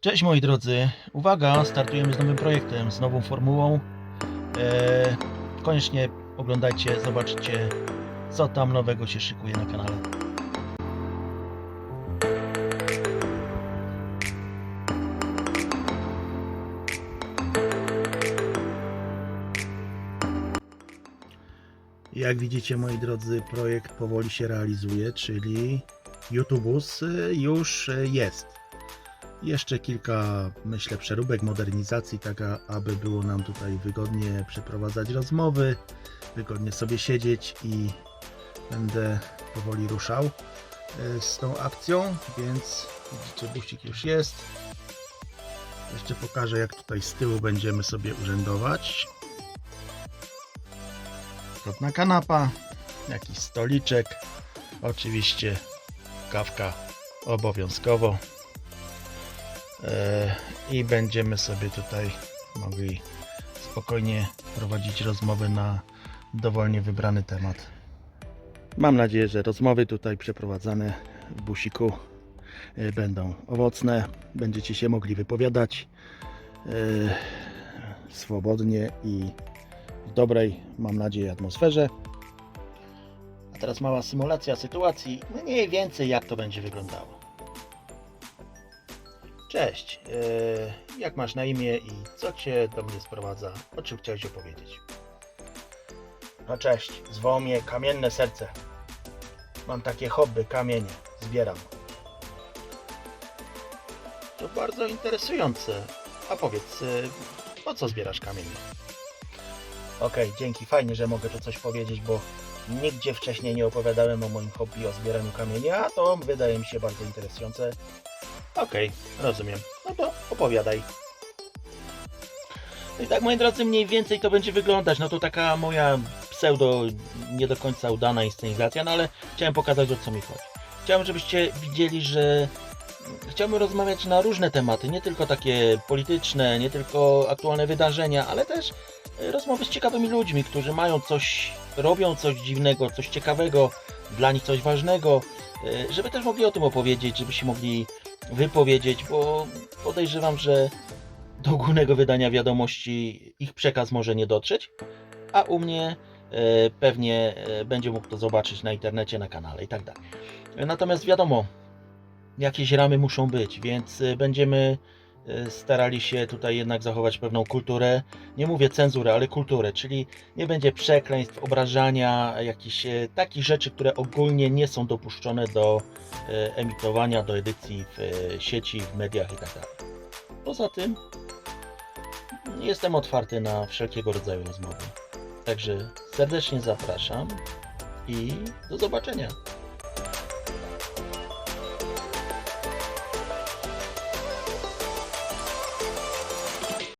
Cześć moi drodzy, uwaga, startujemy z nowym projektem, z nową formułą. Eee, koniecznie oglądajcie, zobaczcie co tam nowego się szykuje na kanale. Jak widzicie moi drodzy, projekt powoli się realizuje, czyli YouTubus y, już y, jest. Jeszcze kilka, myślę, przeróbek, modernizacji, tak aby było nam tutaj wygodnie przeprowadzać rozmowy, wygodnie sobie siedzieć i będę powoli ruszał e, z tą akcją, więc widzicie, busik już jest. Jeszcze pokażę, jak tutaj z tyłu będziemy sobie urzędować. Wygodna kanapa, jakiś stoliczek, oczywiście kawka obowiązkowo. E, i będziemy sobie tutaj mogli spokojnie prowadzić rozmowy na dowolnie wybrany temat. Mam nadzieję, że rozmowy tutaj przeprowadzane w busiku e, będą owocne. Będziecie się mogli wypowiadać e, swobodnie i w dobrej, mam nadzieję, atmosferze. A teraz mała symulacja sytuacji, mniej więcej jak to będzie wyglądało. Cześć, e, jak masz na imię i co Cię do mnie sprowadza? O czym chciałeś opowiedzieć? No cześć, zwoło mnie Kamienne Serce. Mam takie hobby, kamienie, zbieram. To bardzo interesujące. A powiedz, e, po co zbierasz kamienie? Okej, dzięki, fajnie, że mogę tu coś powiedzieć, bo nigdzie wcześniej nie opowiadałem o moim hobby, o zbieraniu kamienia, a to wydaje mi się bardzo interesujące. Okej, rozumiem. No to opowiadaj. No i tak, moi drodzy, mniej więcej to będzie wyglądać. No to taka moja pseudo, nie do końca udana inscenizacja, no ale chciałem pokazać o co mi chodzi. Chciałem, żebyście widzieli, że chciałbym rozmawiać na różne tematy, nie tylko takie polityczne, nie tylko aktualne wydarzenia, ale też rozmowy z ciekawymi ludźmi, którzy mają coś, robią coś dziwnego, coś ciekawego, dla nich coś ważnego, żeby też mogli o tym opowiedzieć, żeby się mogli wypowiedzieć, bo podejrzewam, że do ogólnego wydania wiadomości ich przekaz może nie dotrzeć, a u mnie e, pewnie e, będzie mógł to zobaczyć na internecie, na kanale i tak dalej. Natomiast wiadomo, jakieś ramy muszą być, więc e, będziemy starali się tutaj jednak zachować pewną kulturę. Nie mówię cenzurę, ale kulturę, czyli nie będzie przekleństw, obrażania, jakichś e, takich rzeczy, które ogólnie nie są dopuszczone do e, emitowania, do edycji w e, sieci, w mediach i tak. Poza tym jestem otwarty na wszelkiego rodzaju rozmowy. Także serdecznie zapraszam i do zobaczenia.